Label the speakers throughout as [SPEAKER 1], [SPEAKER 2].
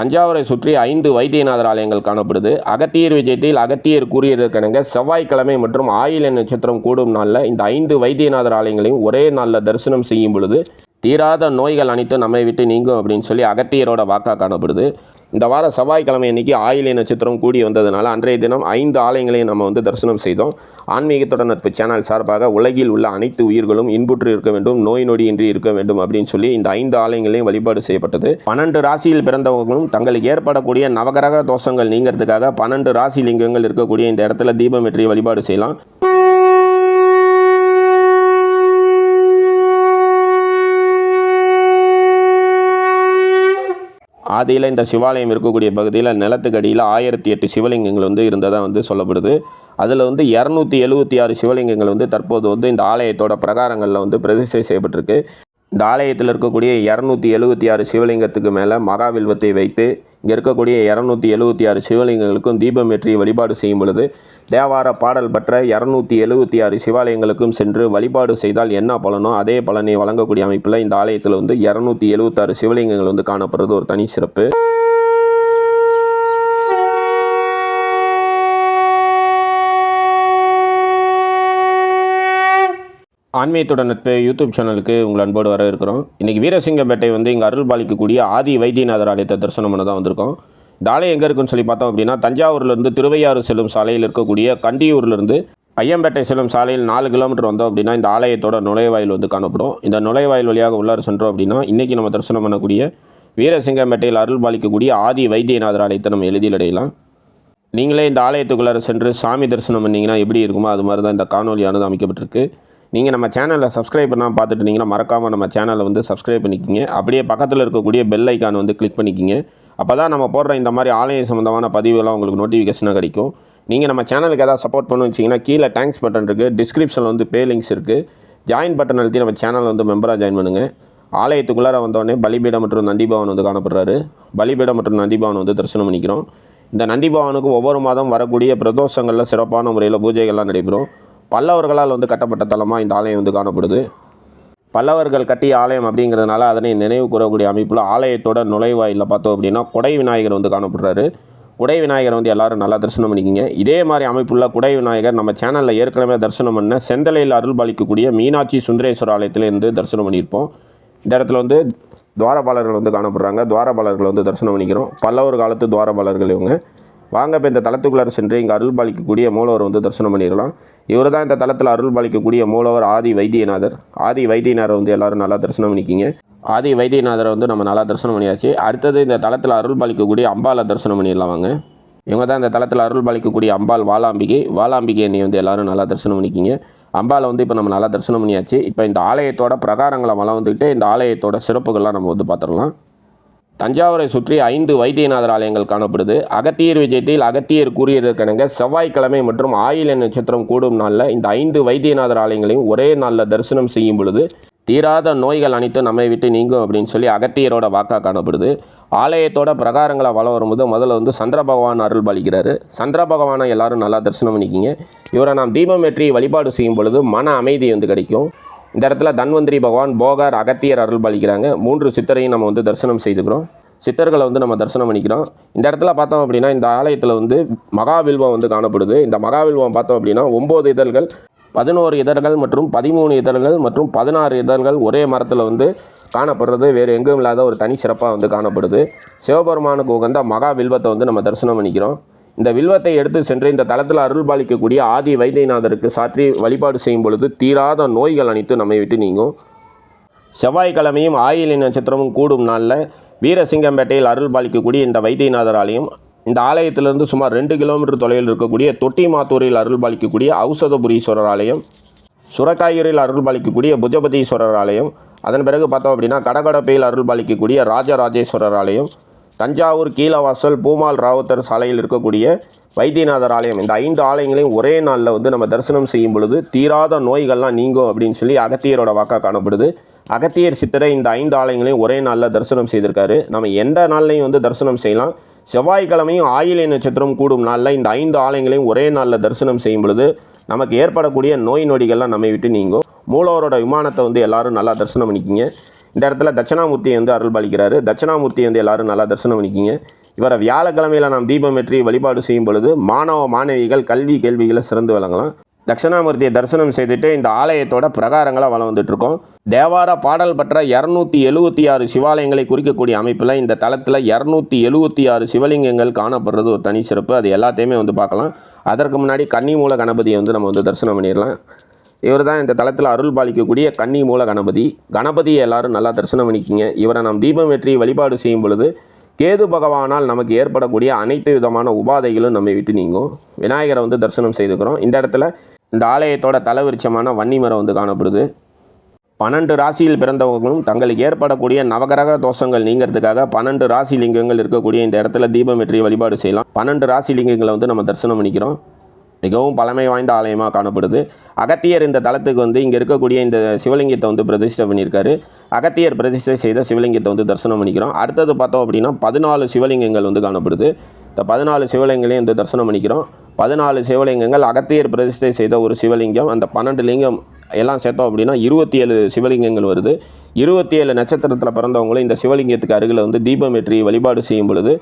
[SPEAKER 1] தஞ்சாவூரை சுற்றி ஐந்து வைத்தியநாதர் ஆலயங்கள் காணப்படுது. அகத்தியர் விஜயத்தில் அகத்தியர் கூறியதற்கிணங்க செவ்வாய்க்கிழமை மற்றும் ஆயில நட்சத்திரம் கூடும் நாளில் இந்த ஐந்து வைத்தியநாதர் ஆலயங்களையும் ஒரே நாளில் தரிசனம் செய்யும் பொழுது தீராத நோய்கள் அனைத்தும் நம்மை விட்டு நீங்கும் அப்படின்னு சொல்லி அகத்தியரோட வாக்கா காணப்படுது. இந்த வார செவ்வாய்க்கிழமை அன்றைக்கி ஆயிலை நட்சத்திரம் கூடி வந்ததுனால அன்றைய தினம் ஐந்து ஆலயங்களையும் நம்ம வந்து தரிசனம் செய்தோம். ஆன்மீகத்தோட நட்பு சேனல் சார்பாக உலகில் உள்ள அனைத்து உயிர்களும் இன்புற்று இருக்க வேண்டும் நோய் நொடியின்றி இருக்க வேண்டும் அப்படின்னு சொல்லி இந்த ஐந்து ஆலயங்களையும் வழிபாடு செய்யப்பட்டது. பன்னெண்டு ராசியில் பிறந்தவங்களும் தங்களுக்கு ஏற்படக்கூடிய நவகரக தோஷங்கள் நீங்கிறதுக்காக பன்னெண்டு ராசி லிங்கங்கள் இருக்கக்கூடிய இந்த இடத்துல தீபம் வெற்றி வழிபாடு செய்யலாம். ஆதியில் இந்த சிவாலயம் இருக்கக்கூடிய பகுதியில் நிலத்துக்கடியில் ஆயிரத்தி எட்டு சிவலிங்கங்கள் வந்து இருந்ததாக வந்து சொல்லப்படுது. அதில் வந்து இரநூத்தி எழுபத்தி ஆறு சிவலிங்கங்கள் வந்து தற்போது வந்து இந்த ஆலயத்தோட பிரகாரங்களில் வந்து பிரதிஷ்டை செய்யப்பட்டிருக்கு. இந்த ஆலயத்தில் இருக்கக்கூடிய இரநூத்தி எழுபத்தி ஆறு சிவலிங்கத்துக்கு மேலே மகாவில்வத்தை வைத்து இங்கே இருக்கக்கூடிய இரநூத்தி எழுபத்தி ஆறு சிவலிங்கங்களுக்கும் தீபம் ஏற்றி வழிபாடு செய்யும் பொழுது தேவார பாடல் பெற்ற இரநூத்தி எழுபத்தி ஆறு சிவாலயங்களுக்கும் சென்று வழிபாடு செய்தால் என்ன பலனோ அதே பலனை வழங்கக்கூடிய அமைப்பில் இந்த ஆலயத்தில் வந்து இரநூத்தி எழுபத்தாறு சிவலிங்கங்கள் வந்து காணப்படுறது ஒரு தனி சிறப்பு. ஆன்மீகத்துடன் நட்பு யூடியூப் சேனலுக்கு உங்கள் அன்போடு வர இருக்கிறோம் இன்றைக்கி வீரசிங்கம்பேட்டை வந்து இங்கே அருள் பாலிக்கக்கூடிய ஆதி வைத்தியநாதர் ஆலயத்தை தரிசனம் பண்ண தான் வந்திருக்கோம். இந்த எங்கே இருக்குன்னு சொல்லி பார்த்தோம் அப்படின்னா தஞ்சாவூர்லேருந்து திருவையாறு செல்லும் சாலையில் இருக்கக்கூடிய கண்டியூர்லேருந்து ஐயம்பேட்டை செல்லும் சாலையில் நாலு கிலோமீட்டர் வந்தோம் அப்படின்னா இந்த ஆலயத்தோட நுழைவாயில் வந்து காணப்படும். இந்த நுழைவாயில் வழியாக உள்ளார சென்றோம் அப்படின்னா இன்றைக்கி நம்ம தரிசனம் பண்ணக்கூடிய வீரசிங்கம்பேட்டையில் அருள் பாலிக்கக்கூடிய ஆதி வைத்தியநாதர் ஆலயத்தை நம்ம எளிதில் அடையலாம். நீங்களே இந்த ஆலயத்துக்குள்ளார சென்று சாமி தரிசனம் பண்ணிங்கன்னா எப்படி இருக்குமோ அது மாதிரி தான் இந்த காணொலியானது அமைக்கப்பட்டிருக்கு நீங்கள் நம்ம சேனலை சப்ஸ்கிரைப் பண்ணால் பார்த்துட்டு இருந்தீங்கன்னா மறக்காமல் நம்ம சேனலை வந்து சப்ஸ்கிரைப் பண்ணிக்கிங்க. அப்படியே பக்கத்தில் இருக்கக்கூடிய பெல் ஐக்கான் வந்து கிளிக் பண்ணிக்கிங்க. அப்போ தான் நம்ம போடுற இந்த மாதிரி ஆலயம் சம்மந்தமான பதிவுலாம் உங்களுக்கு நோட்டிஃபிகேஷனாக கிடைக்கும். நீங்கள் நம்ம சேனலுக்கு எதாவது சப்போர்ட் பண்ணு வச்சிங்கன்னா கீழே தேங்க்ஸ் பட்டன் இருக்குது டிஸ்கிரிப்ஷனில் வந்து பே லிங்க்ஸ் இருக்குது ஜாயின் பட்டன் அழுத்தி நம்ம சேனலில் வந்து மெம்பராக ஜாயின் பண்ணுங்கள் ஆலயத்துக்குள்ளார வந்தோடனே பலிபீடம் மற்றும் நந்திபவன் வந்து காணப்படுறாரு. பலிபீடம் மற்றும் நந்திபவன் வந்து தரிசனம் பண்ணிக்கிறோம். இந்த நந்திபவனுக்கு ஒவ்வொரு மாதம் வரக்கூடிய பிரதோஷங்களில் சிறப்பான முறையில் பூஜைகள்லாம் நடைபெறும். பல்லவர்களால் வந்து கட்டப்பட்ட தலமாக இந்த ஆலயம் வந்து காணப்படுது. பல்லவர்கள் கட்டிய ஆலயம் அப்படிங்கிறதுனால அதனை நினைவு கூறக்கூடிய அமைப்பில் ஆலயத்தோட நுழைவாயிலில் பார்த்தோம் அப்படின்னா குடை விநாயகர் வந்து காணப்படுறாரு. குடை விநாயகர் வந்து எல்லாரும் நல்லா தரிசனம் பண்ணிக்கிங்க. இதே மாதிரி அமைப்புள்ள குடை விநாயகர் நம்ம சேனலில் ஏற்கனவே தரிசனம் பண்ண செந்தலையில் அருள்பாலிக்கக்கூடிய மீனாட்சி சுந்தரேஸ்வர ஆலயத்திலேருந்து தரிசனம் பண்ணியிருப்போம். இந்த இடத்துல வந்து துவாரபாலர்கள் வந்து காணப்படுறாங்க. துவாரபாலர்கள் வந்து தரிசனம் பண்ணிக்கிறோம். பல்லவர் காலத்து துவாரபாலர்கள் இவங்க. வாங்க இப்போ இந்த தளத்துக்குள்ளார சென்று இங்கே அருள் பாலிக்கக்கூடிய மூலவர் வந்து தரிசனம் பண்ணிடலாம் இவர் தான் இந்த தளத்தில் அருள் பாலிக்கக்கூடிய மூலவர் ஆதி வைத்தியநாதர். ஆதி வைத்தியநாதர் வந்து எல்லோரும் நல்லா தரிசனம் பண்ணிக்கிங்க. ஆதி வைத்தியநாதரை வந்து நம்ம நல்லா தரிசனம் பண்ணியாச்சு. அடுத்தது இந்த தளத்தில் அருள் பாலிக்கக்கூடிய அம்பாலை தரிசனம் பண்ணிடலாம் வாங்க. இவங்க தான் இந்த தளத்தில் அருள் பாலிக்கக்கூடிய அம்பாள் வாலாம்பிகை. வாலாம்பிகை என்னை வந்து எல்லாரும் நல்லா தரிசனம் பண்ணிக்கிங்க. அம்பாலை வந்து இப்போ நம்ம நல்லா தரிசனம் பண்ணியாச்சு. இப்போ இந்த ஆலயத்தோட பிரகாரங்களை வளர்ந்துக்கிட்டு இந்த ஆலயத்தோட சிறப்புகள்லாம் நம்ம வந்து பார்த்துடலாம் தஞ்சாவூரை சுற்றி ஐந்து வைத்தியநாதர் ஆலயங்கள் காணப்படுது. அகத்தியர் விஜயத்தில் அகத்தியர் கூறியதற்கிணங்க செவ்வாய்க்கிழமை மற்றும் ஆயில நட்சத்திரம் கூடும் நாளில் இந்த ஐந்து வைத்தியநாதர் ஆலயங்களையும் ஒரே நாளில் தரிசனம் செய்யும் பொழுது தீராத நோய்கள் அனைத்தும் நம்மை விட்டு நீங்கும் அப்படின்னு சொல்லி அகத்தியரோட வாக்கா காணப்படுது. ஆலயத்தோட பிரகாரங்களை வளம் வரும்போது முதல்ல வந்து சந்திர பகவான் அருள் பாலிக்கிறாரு. சந்திர பகவானை எல்லாரும் நல்லா தரிசனம் பண்ணிக்கிங்க. இவரை நாம் தீபம் ஏற்றி வழிபாடு செய்யும் பொழுது மன அமைதி வந்து கிடைக்கும். இந்த இடத்துல தன்வந்திரி பகவான் போகர் அகத்தியர் அருள் பாலிக்கிறாங்க மூன்று சித்தரையும் நம்ம வந்து தரிசனம் செய்துக்கிறோம். சித்தர்களை வந்து நம்ம தரிசனம் பண்ணிக்கிறோம் இந்த இடத்துல பார்த்தோம் அப்படின்னா இந்த ஆலயத்தில் வந்து மகாவில்வம் வந்து காணப்படுது. இந்த மகாவில்வம் பார்த்தோம் அப்படின்னா ஒம்பது இதழ்கள் பதினோரு இதழ்கள் மற்றும் பதிமூணு இதழ்கள் மற்றும் பதினாறு இதழ்கள் ஒரே மரத்தில் வந்து காணப்படுறது. வேறு எங்கும் இல்லாத ஒரு தனி சிறப்பாக வந்து காணப்படுது. சிவபெருமானுக்கு உகந்த மகா வில்வத்தை வந்து நம்ம தரிசனம் பண்ணிக்கிறோம் இந்த வில்வத்தை எடுத்து சென்று இந்த தளத்தில் அருள் பாலிக்கக்கூடிய ஆதி வைத்தியநாதருக்கு சாற்றி வழிபாடு செய்யும் பொழுது தீராத நோய்கள் அனைத்தும் நம்மை விட்டு நீங்கும். செவ்வாய்க்கிழமையும் ஆயிலி நட்சத்திரமும் கூடும் நாளில் வீரசிங்கம்பேட்டையில் அருள் பாலிக்கக்கூடிய இந்த வைத்தியநாதர் ஆலயம் இந்த ஆலயத்திலிருந்து சுமார் ரெண்டு கிலோமீட்டர் தொலைவில் இருக்கக்கூடிய தொட்டி மாத்தூரில் அருள் பாலிக்கக்கூடிய ஔஷதபுரீஸ்வரர் ஆலயம் சுரக்காயூரில் அருள் பாலிக்கக்கூடிய புஜபதீஸ்வரர் ஆலயம் அதன் பிறகு பார்த்தோம் அப்படின்னா கடகடப்பையில் அருள் பாலிக்கக்கூடிய ராஜராஜேஸ்வரர் ஆலயம் தஞ்சாவூர் கீழவாசல் பூமால் ராவுத்தர் சாலையில் இருக்கக்கூடிய வைத்தியநாதர் ஆலயம். இந்த ஐந்து ஆலயங்களையும் ஒரே நாளில் வந்து நம்ம தரிசனம் செய்யும் பொழுது தீராத நோய்கள்லாம் நீங்கும் அப்படின்னு சொல்லி அகத்தியரோட வாக்கா காணப்படுது. அகத்தியர் சித்தரை இந்த ஐந்து ஆலயங்களையும் ஒரே நாளில் தரிசனம் செய்திருக்காரு. நம்ம எந்த நாள்லையும் வந்து தரிசனம் செய்யலாம். செவ்வாய்க்கிழமையும் ஆயிலை நட்சத்திரம் கூடும் நாளில் இந்த ஐந்து ஆலயங்களையும் ஒரே நாளில் தரிசனம் செய்யும் பொழுது நமக்கு ஏற்படக்கூடிய நோய் நொடிகள்லாம் நம்மை விட்டு நீங்கும். மூலவரோட விமானத்தை வந்து எல்லாரும் நல்லா தரிசனம் பண்ணிக்கிங்க. இந்த இடத்துல தட்சிணாமூர்த்தி வந்து அருள் பாலிக்கிறாரு. வந்து எல்லாரும் நல்லா தரிசனம் பண்ணிக்கிங்க. இவரை வியாழக்கிழமையில் நாம் தீபமேற்றி வழிபாடு செய்யும் பொழுது மாணவ மாணவிகள் கல்வி கேள்விகளை சிறந்து விளங்கலாம். தட்சிணாமூர்த்தியை தரிசனம் செய்துட்டு இந்த ஆலயத்தோட பிரகாரங்களாக வளம் வந்துட்டுருக்கோம். தேவார பாடல் பெற்ற இரநூத்தி எழுபத்தி ஆறு சிவாலயங்களை குறிக்கக்கூடிய அமைப்பில் இந்த தளத்தில் இரநூத்தி எழுபத்தி ஆறு சிவலிங்கங்கள் காணப்படுறது ஒரு தனி சிறப்பு. அது எல்லாத்தையுமே வந்து பார்க்கலாம். அதற்கு முன்னாடி கன்னிமூல கணபதியை வந்து நம்ம வந்து தரிசனம் பண்ணிடலாம். இவர் தான் இந்த தளத்தில் அருள் பாலிக்கக்கூடிய கன்னி மூல கணபதி. கணபதியை எல்லாரும் நல்லா தரிசனம் பண்ணிக்கிங்க. இவரை நாம் தீபம் வெற்றி வழிபாடு செய்யும் பொழுது கேது பகவானால் நமக்கு ஏற்படக்கூடிய அனைத்து விதமான உபாதைகளும் நம்மை விட்டு நீங்கும். விநாயகரை வந்து தரிசனம் செய்துக்கிறோம். இந்த இடத்துல இந்த ஆலயத்தோட தலைவிருச்சமான வன்னி மரம் வந்து காணப்படுது. பன்னெண்டு ராசியில் பிறந்தவங்களும் தங்களுக்கு ஏற்படக்கூடிய நவகிரக தோஷங்கள் நீங்கிறதுக்காக பன்னெண்டு ராசி லிங்கங்கள் இருக்கக்கூடிய இந்த இடத்துல தீபம் வெற்றி வழிபாடு செய்யலாம். பன்னெண்டு ராசி லிங்கங்களை வந்து நம்ம தரிசனம் பண்ணிக்கிறோம். மிகவும் பழமை வாய்ந்த ஆலயமாக காணப்படுது. அகத்தியர் இந்த தலத்துக்கு வந்து இங்கே இருக்கக்கூடிய இந்த சிவலிங்கத்தை வந்து பிரதிஷ்டை பண்ணியிருக்காரு. அகத்தியர் பிரதிஷ்டை செய்த சிவலிங்கத்தை வந்து தரிசனம் பண்ணிக்கிறோம். அடுத்தது பார்த்தோம் அப்படின்னா பதினாலு சிவலிங்கங்கள் வந்து காணப்படுது. இந்த பதினாலு சிவலிங்கங்களையும் வந்து தரிசனம் பண்ணிக்கிறோம். பதினாலு சிவலிங்கங்கள் அகத்தியர் பிரதிஷ்டை செய்த ஒரு சிவலிங்கம். அந்த பன்னெண்டு லிங்கம் எல்லாம் சேர்த்தோம் அப்படின்னா இருபத்தி ஏழு சிவலிங்கங்கள் வருது. இருபத்தி ஏழு நட்சத்திரத்தில் பிறந்தவங்களும் இந்த சிவலிங்கத்துக்கு அருகில் வந்து தீபம் ஏற்றி வழிபாடு செய்யும் பொழுது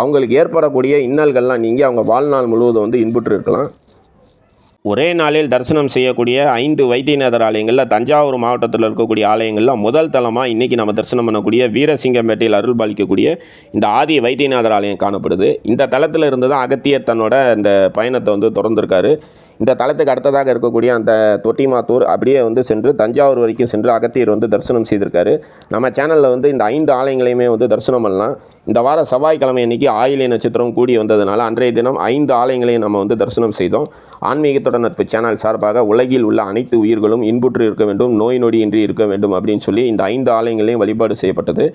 [SPEAKER 1] அவங்களுக்கு ஏற்படக்கூடிய இன்னல்கள்லாம் நீங்கள் அவங்க வாழ்நாள் முழுவதும் வந்து இன்புற்று இருக்கலாம் ஒரே நாளில் தரிசனம் செய்யக்கூடிய ஐந்து வைத்தியநாதர் ஆலயங்களில் தஞ்சாவூர் மாவட்டத்தில் இருக்கக்கூடிய ஆலயங்களில் முதல் தலமாக இன்றைக்கி நம்ம தரிசனம் பண்ணக்கூடிய வீரசிங்கம்பேட்டையில் அருள் பாலிக்கக்கூடிய இந்த ஆதி வைத்தியநாதர் ஆலயம் காணப்படுது. இந்த தளத்தில் இருந்து தான் அகத்தியர் தன்னோட இந்த பயணத்தை வந்து தொடர்ந்துருக்காரு. இந்த தலத்துக்கு அடுத்ததாக இருக்கக்கூடிய அந்த தொட்டிமாத்தூர் அப்படியே வந்து சென்று தஞ்சாவூர் வரைக்கும் சென்று அகத்தியர் வந்து தரிசனம் செய்திருக்காரு. நம்ம சேனலில் வந்து இந்த ஐந்து ஆலயங்களையுமே வந்து தரிசனம் பண்ணலாம். இந்த வார செவ்வாய்க்கிழமை அன்றைக்கி ஆயிலை நட்சத்திரம் கூடி வந்ததுனால அன்றைய தினம் ஐந்து ஆலயங்களையும் நம்ம வந்து தரிசனம் செய்தோம். ஆன்மீகத்துடன் நட்பு சேனல் சார்பாக உலகில் உள்ள அனைத்து உயிர்களும் இன்புற்று இருக்க வேண்டும் நோய் நொடியின்றி இருக்க வேண்டும் அப்படின்னு சொல்லி இந்த ஐந்து ஆலயங்களையும் வழிபாடு செய்யப்பட்டது.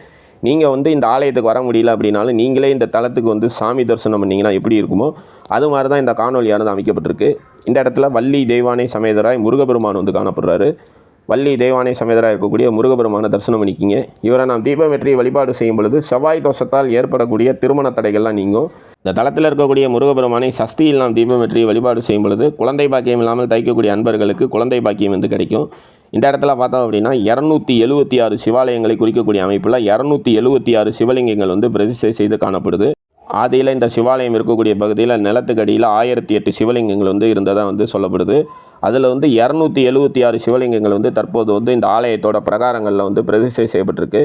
[SPEAKER 1] நீங்கள் வந்து இந்த ஆலயத்துக்கு வர முடியல அப்படின்னாலும் நீங்களே இந்த தலத்துக்கு வந்து சாமி தரிசனம் பண்ணிங்கன்னா எப்படி இருக்குமோ அது மாதிரி தான் இந்த காணொலியானது அமைக்கப்பட்டிருக்கு. இந்த இடத்துல வள்ளி தெய்வானை சமேதராய் முருகபெருமான் வந்து காணப்படுறாரு. வள்ளி தெய்வானை சமேதராக இருக்கக்கூடிய முருகபெருமான தரிசனம் பண்ணிக்கிங்க. இவரை நாம் தீபம் வெற்றி வழிபாடு செய்யும் பொழுது செவ்வாய் தோஷத்தால் ஏற்படக்கூடிய திருமண தடைகள்லாம் நீங்கும். இந்த தளத்தில் இருக்கக்கூடிய முருகபெருமானை சஸ்தியில் நாம் தீபம் வெற்றி வழிபாடு செய்யும் பொழுது குழந்தை பாக்கியம் இல்லாமல் தைக்கக்கூடிய அன்பர்களுக்கு குழந்தை பாக்கியம் வந்து கிடைக்கும். இந்த இடத்துல பார்த்தோம் அப்படின்னா இரநூத்தி எழுபத்தி ஆறு சிவாலயங்களை குறிக்கக்கூடிய அமைப்பில் இரநூத்தி எழுபத்தி ஆறு சிவலிங்கங்கள் வந்து பிரதிஷ்டை செய்து காணப்படுது. ஆதியில் இந்த சிவாலயம் இருக்கக்கூடிய பகுதியில் நிலத்துக்கடியில் ஆயிரத்தி எட்டு சிவலிங்கங்கள் வந்து இருந்ததாக வந்து சொல்லப்படுது. அதில் வந்து இரநூத்தி எழுபத்தி ஆறு சிவலிங்கங்கள் வந்து தற்போது வந்து இந்த ஆலயத்தோட பிரகாரங்களில் வந்து பிரதிஷ்டை செய்யப்பட்டிருக்கு.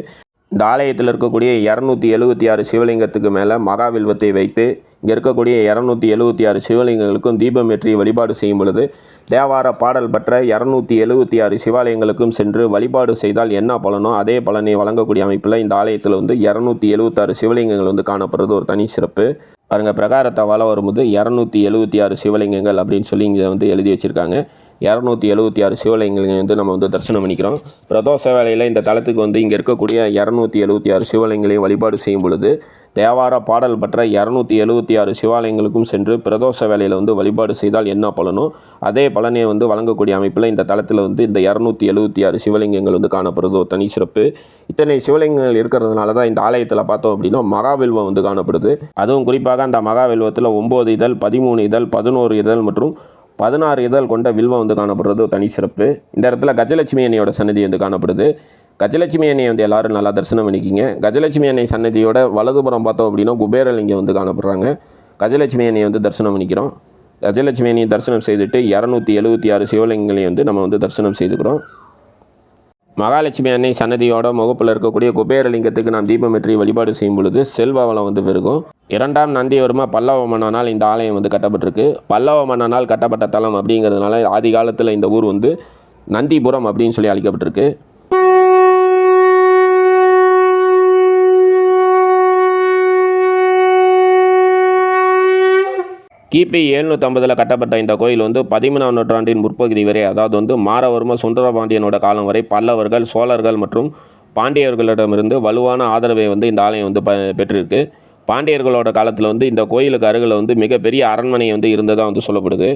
[SPEAKER 1] இந்த ஆலயத்தில் இருக்கக்கூடிய இரநூத்தி எழுபத்தி ஆறு சிவலிங்கத்துக்கு மேலே மகாவில்வத்தை வைத்து இங்கே இருக்கக்கூடிய இரநூத்தி எழுபத்தி ஆறு சிவலிங்கங்களுக்கும் தீபம் ஏற்றி வழிபாடு செய்யும் பொழுது தேவார பாடல் பெற்ற இரநூத்தி எழுபத்தி ஆறு சிவாலயங்களுக்கும் சென்று வழிபாடு செய்தால் என்ன பலனோ அதே பலனை வழங்கக்கூடிய அமைப்பில் இந்த ஆலயத்தில் வந்து இரநூத்தி எழுபத்தாறு சிவலிங்கங்கள் வந்து காணப்படுறது ஒரு தனி சிறப்பு. பாருங்க பிரகாரத்தை வள வரும்போது இரநூத்தி எழுபத்தி ஆறு சிவலிங்கங்கள் அப்படின்னு சொல்லி இங்கே வந்து எழுதி வச்சுருக்காங்க. இரநூத்தி எழுபத்தி ஆறு சிவலிங்கங்கள் வந்து நம்ம வந்து தரிசனம் பண்ணிக்கிறோம். பிரதோஷ வேலையில் இந்த தலத்துக்கு வந்து இங்கே இருக்கக்கூடிய இரநூத்தி எழுபத்தி ஆறு சிவலிங்கங்களையும் வழிபாடு செய்யும் பொழுது தேவார பாடல் பெற்ற இரநூத்தி எழுபத்தி ஆறு சிவாலயங்களுக்கும் சென்று பிரதோஷ வேலையில் வந்து வழிபாடு செய்தால் என்ன பலனோ அதே பலனை வந்து வழங்கக்கூடிய அமைப்பில் இந்த தளத்தில் வந்து இந்த இரநூத்தி எழுபத்தி ஆறு சிவலிங்கங்கள் வந்து காணப்படுது ஒரு தனி சிறப்பு. இத்தனை சிவலிங்கங்கள் இருக்கிறதுனால தான் இந்த ஆலயத்தில் பார்த்தோம் அப்படின்னா மகாவில்வம் வந்து காணப்படுது. அதுவும் குறிப்பாக அந்த மகாவில்வத்தில் ஒம்பது இதழ் பதிமூணு இதழ் பதினோரு இதழ் மற்றும் பதினாறு இதழ் கொண்ட வில்வம் வந்து காணப்படுறது தனி சிறப்பு. இந்த இடத்துல கஜலட்சுமி அன்னையோட சன்னதி வந்து காணப்படுது. கஜலட்சுமி அன்னையை வந்து எல்லாரும் நல்லா தரிசனம் பண்ணிக்கிங்க. கஜலட்சுமி அன்னை சன்னதியோட வலதுபுறம் பார்த்தோம் அப்படின்னா குபேரலிங்கம் வந்து காணப்படுறாங்க. கஜலட்சுமி அன்னையை வந்து தரிசனம் பண்ணிக்கிறோம். கஜலட்சுமி அன்னையை தரிசனம் செய்துட்டு இரநூத்தி எழுபத்தி ஆறு சிவலிங்கங்களையும் வந்து நம்ம வந்து தரிசனம் செய்துக்கிறோம். மகாலட்சுமி அன்னை சன்னதியோட முகப்பில் இருக்கக்கூடிய குபேரலிங்கத்துக்கு நாம் தீபமேற்றி வழிபாடு செய்யும் பொழுது செல்வ வளம் வந்து பெருகும். இரண்டாம் நந்திவர்மா பல்லவ மன்னனால் இந்த ஆலயம் வந்து கட்டப்பட்டிருக்கு. பல்லவ மன்னனால் கட்டப்பட்ட தலம் அப்படிங்கிறதுனால ஆதி காலத்தில் இந்த ஊர் வந்து நந்திபுரம் அப்படின்னு சொல்லி அழைக்கப்பட்டிருக்கு. கிபி எழுநூற்றம்பதில் கட்டப்பட்ட இந்த கோயில் வந்து பதிமூணாம் நூற்றாண்டின் முற்பகுதி வரை அதாவது வந்து மாரவர்ம சுந்தரபாண்டியனோட காலம் வரை பல்லவர்கள் சோழர்கள் மற்றும் பாண்டியர்களிடமிருந்து வலுவான ஆதரவை வந்து இந்த ஆலயம் வந்து ப பெற்றிருக்கு. பாண்டியர்களோட காலத்தில் வந்து இந்த கோயிலுக்கு அருகில் வந்து மிகப்பெரிய அரண்மனை வந்து இருந்ததாக வந்து சொல்லப்படுது.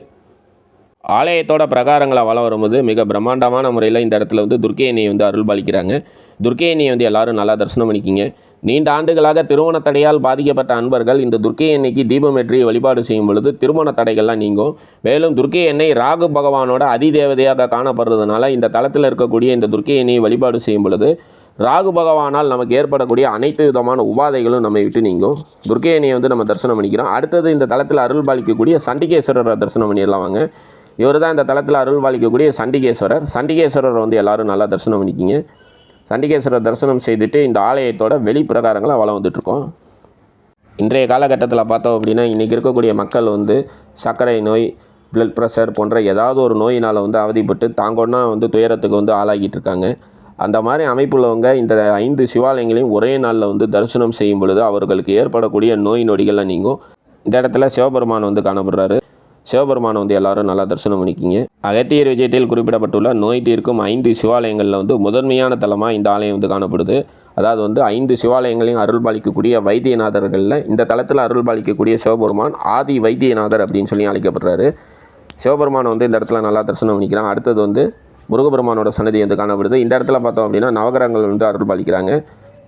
[SPEAKER 1] ஆலயத்தோட பிரகாரங்களை வளம் வரும்போது மிக பிரம்மாண்டமான முறையில் இந்த இடத்துல வந்து துர்க்கையணியை வந்து அருள் பாலிக்கிறாங்க. துர்க்கையணியை வந்து எல்லாரும் நல்லா தரிசனம் பண்ணிக்கிங்க. நீண்ட ஆண்டுகளாக திருமண தடையால் பாதிக்கப்பட்ட அன்பர்கள் இந்த துர்க்கை எண்ணெய்க்கு தீபம் ஏற்றி வழிபாடு செய்யும் பொழுது திருமண தடைகள்லாம் நீங்கும். மேலும் துர்க்கை எண்ணெய் ராகு பகவானோட அதிதேவதையாக காணப்படுறதுனால இந்த தளத்தில் இருக்கக்கூடிய இந்த துர்க்கை எண்ணெயை வழிபாடு செய்யும் பொழுது ராகு பகவானால் நமக்கு ஏற்படக்கூடிய அனைத்து விதமான உபாதைகளும் நம்மை விட்டு நீங்கும். துர்க்கையனையை வந்து நம்ம தரிசனம் பண்ணிக்கிறோம். அடுத்தது இந்த தளத்தில் அருள் பாலிக்கக்கூடிய சண்டிகேஸ்வரரை தரிசனம் பண்ணிடலாம் வாங்க. இவர் தான் இந்த தளத்தில் அருள் பாலிக்கக்கூடிய சண்டிகேஸ்வரர். சண்டிகேஸ்வரரை வந்து எல்லோரும் நல்லா தரிசனம் பண்ணிக்கிங்க. சண்டிகேஸ்வரர் தரிசனம் செய்துட்டு இந்த ஆலயத்தோட வெளி பிரகாரங்களை வளம் வந்துட்டுருக்கோம். இன்றைய காலகட்டத்தில் பார்த்தோம் அப்படின்னா இன்றைக்கி இருக்கக்கூடிய மக்கள் வந்து சர்க்கரை நோய் பிளட் ப்ரெஷர் போன்ற ஏதாவது ஒரு நோயினால் வந்து அவதிப்பட்டு தாங்கொன்னா வந்து துயரத்துக்கு வந்து ஆளாகிட்டு இருக்காங்க. அந்த மாதிரி அமைப்புள்ளவங்க இந்த ஐந்து சிவாலயங்களையும் ஒரே நாளில் வந்து தரிசனம் செய்யும் பொழுது அவர்களுக்கு ஏற்படக்கூடிய நோய் நொடிகள்லாம் நீங்கும். இந்த இடத்துல சிவபெருமான் வந்து காணப்படுறாரு. சிவபெருமானை வந்து எல்லாரும் நல்லா தரிசனம் பண்ணிக்கிங்க. அகத்தியர் விஜயத்தில் குறிப்பிடப்பட்டுள்ள நோய் தீர்க்கும் ஐந்து சிவாலயங்களில் வந்து முதன்மையான தலமாக இந்த ஆலயம் வந்து காணப்படுது. அதாவது வந்து ஐந்து சிவாலயங்களையும் அருள் பாலிக்கக்கூடிய வைத்தியநாதர்களில் இந்த தளத்தில் அருள் பாலிக்கக்கூடிய சிவபெருமான் ஆதி வைத்தியநாதர் அப்படின்னு சொல்லி அழைக்கப்படுறாரு. சிவபெருமானை வந்து இந்த இடத்துல நல்லா தரிசனம் பண்ணிக்கிறான் அடுத்தது வந்து முருகபெருமானோட சன்னதி வந்து காணப்படுது. இந்த இடத்துல பார்த்தோம் அப்படின்னா நவகிரகங்கள் வந்து அருள் பாலிக்கிறாங்க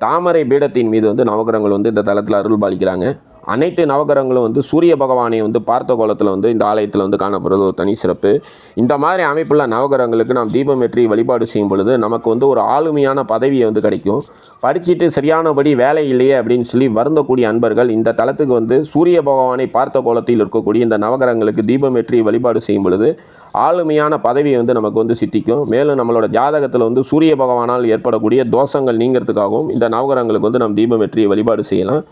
[SPEAKER 1] தாமரை பீடத்தின் மீது வந்து நவகிரகங்கள் வந்து இந்த தளத்தில் அருள் பாலிக்கிறாங்க அனைத்து நவகிரகங்களும் வந்து சூரிய பகவானை வந்து பார்த்த கோலத்தில் வந்து இந்த ஆலயத்தில் வந்து காணப்படுறது ஒரு தனி சிறப்பு. இந்த மாதிரி அமைப்புள்ள நவகிரகங்களுக்கு நாம் தீபம் ஏற்றி வழிபாடு செய்யும் பொழுது நமக்கு வந்து ஒரு ஆளுமையான பதவியை வந்து கிடைக்கும். படிச்சுட்டு சரியானபடி வேலை இல்லையே அப்படின்னு சொல்லி வருந்தக்கூடிய அன்பர்கள் இந்த தளத்துக்கு வந்து சூரிய பகவானை பார்த்த கோலத்தில் இருக்கக்கூடிய இந்த நவகிரகங்களுக்கு தீபம் ஏற்றி வழிபாடு செய்யும் பொழுது ஆளுமையான பதவியை வந்து நமக்கு வந்து சித்திக்கும். மேலும் நம்மளோட ஜாதகத்தில் வந்து சூரிய பகவானால் ஏற்படக்கூடிய தோஷங்கள் நீங்கிறதுக்காகவும் இந்த நவகிரகங்களுக்கு வந்து நம்ம தீபம் வெற்றியை வழிபாடு செய்யலாம்.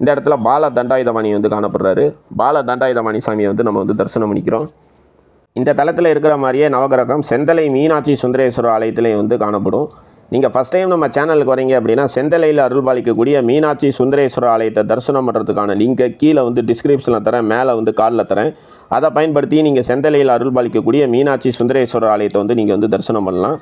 [SPEAKER 1] இந்த இடத்துல பால தண்டாயுதபாணி வந்து காணப்படுறாரு. பால தண்டாயுதபாணி சாமியை வந்து நம்ம வந்து தரிசனம் பண்ணிக்கிறோம். இந்த தளத்தில் இருக்கிற மாதிரியே நவகிரகம் செந்தலை மீனாட்சி சுந்தரேஸ்வரர் ஆலயத்திலையும் வந்து காணப்படும். நீங்கள் ஃபஸ்ட் டைம் நம்ம சேனலுக்கு வரீங்க அப்படின்னா செந்தலையில் அருள் பாலிக்கக்கூடிய மீனாட்சி சுந்தரேஸ்வரர் ஆலயத்தை தரிசனம் பண்ணுறதுக்கான லிங்கை கீழே வந்து டிஸ்கிரிப்ஷனில் தரேன் மேலே வந்து காலில் தரேன். அதை பயன்படுத்தி நீங்கள் செந்தலையில் அருள் பாலிக்கக்கூடிய மீனாட்சி சுந்தரேஸ்வரர் ஆலயத்தை வந்து நீங்கள் வந்து தரிசனம் பண்ணலாம்.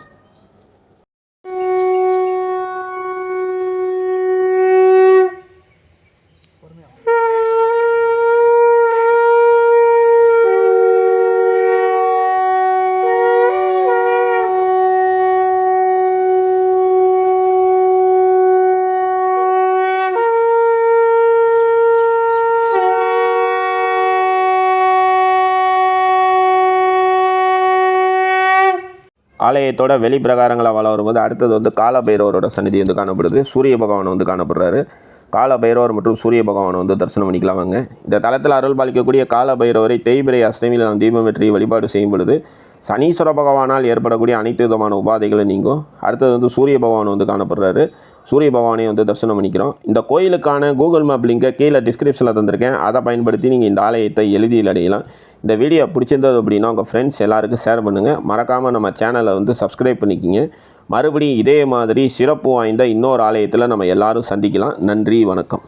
[SPEAKER 1] ஆலயத்தோட வெளி பிரகாரங்களை வரும்போது அடுத்தது வந்து காலபைரவரோட சந்நிதி வந்து காணப்படுது. சூரிய பகவான் வந்து காணப்படுறாரு. காலபைரவர் மற்றும் சூரிய பகவானை வந்து தரிசனம் பண்ணிக்கலாம் வாங்க. இந்த தளத்தில் அருள் பாலிக்கக்கூடிய காலபைரவரை தேய்பிரை அஷ்டமியில் நாம் தீபம் வெற்றி வழிபாடு செய்யும் பொழுது சனீஸ்வர பகவானால் ஏற்படக்கூடிய அனைத்து விதமான உபாதைகளை நீங்கும். அடுத்தது வந்து சூரிய பகவான் வந்து காணப்படுறாரு. சூரிய பகவானையும் வந்து தரிசனம் பண்ணிக்கிறோம். இந்த கோயிலுக்கான கூகுள் மேப் லிங்கை கீழே டிஸ்கிரிப்ஷனில் தந்திருக்கேன். அதை பயன்படுத்தி நீங்கள் இந்த ஆலயத்தை எளிதில் அடையலாம். இந்த வீடியோ பிடிச்சிருந்தது அப்படின்னா உங்கள் ஃப்ரெண்ட்ஸ் எல்லாருக்கும் ஷேர் பண்ணுங்கள் மறக்காமல் நம்ம சேனலை வந்து சப்ஸ்கிரைப் பண்ணிக்கிங்க. மறுபடியும் இதே மாதிரி சிறப்பு வாய்ந்த இன்னொரு ஆலயத்தில் நம்ம எல்லாரும் சந்திக்கலாம். நன்றி வணக்கம்.